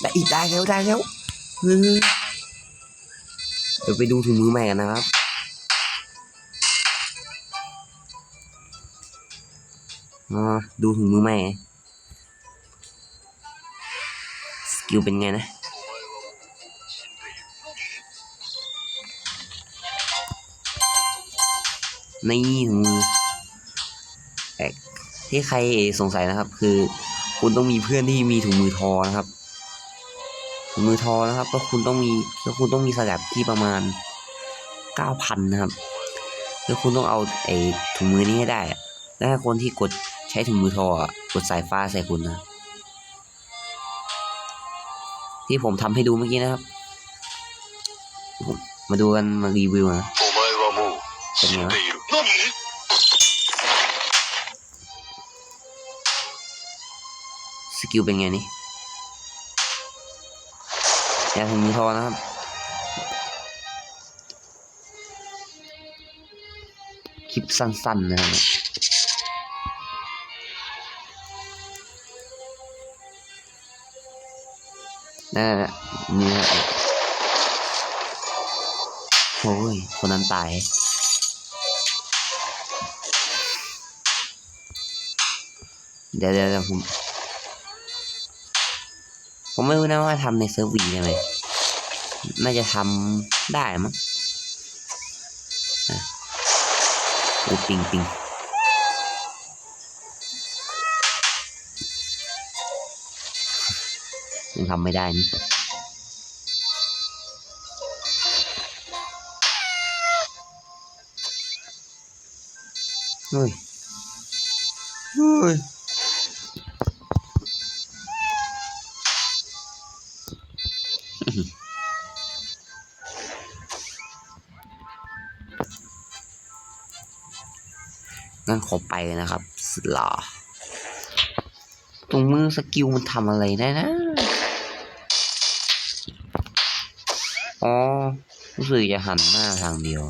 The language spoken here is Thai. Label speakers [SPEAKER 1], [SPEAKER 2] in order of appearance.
[SPEAKER 1] ได้อีกได้แล้วได้แล้วเฮ้ยเดี๋ยวไปดูถุงมือใหม่กันนะครับมาดูถุงมือใหม่ สกิลเป็นไงนะนี่ถุงมือแอกที่ใครสงสัยนะครับคือ คุณต้องมีเพื่อนที่มีถุงมือทอนะครับถุงมือทอนะครับก็คุณต้องมีก็คุณต้องมีสแลบที่ประมาณเก้าพันนะครับแล้วคุณต้องเอาไอ้ถุงมือนี้ให้ได้และคนที่กดใช้ถุงมือทอกดสายฟ้าใส่คุณนะ ที่ผมทำให้ดูเมื่อกี้นะครับ มาดูกันมารีวิวนะ
[SPEAKER 2] เป็นไงะ
[SPEAKER 1] สกิลเป็นไงนี่ยาถุงมือทอนะครับคลิปสั้นๆนะครับนั่นแหละนี่นะโอ้ย คนนั้นตายเดี๋ยวเดี๋ยวเดี๋ยวผม ผมไม่รู้นะว่าทำในเซิร์ฟวีได้ไหมน่าจะทำได้มั้งอะโอ้ปิงปิงยังทำไม่ได้นี่เฮ้ยเฮ้ย งั้นขอไปนะครับสุดหล่อตรงมือสกิลมันทำอะไรได้นะ อ๋อรู้สึกจะหันหน้าทางเดียว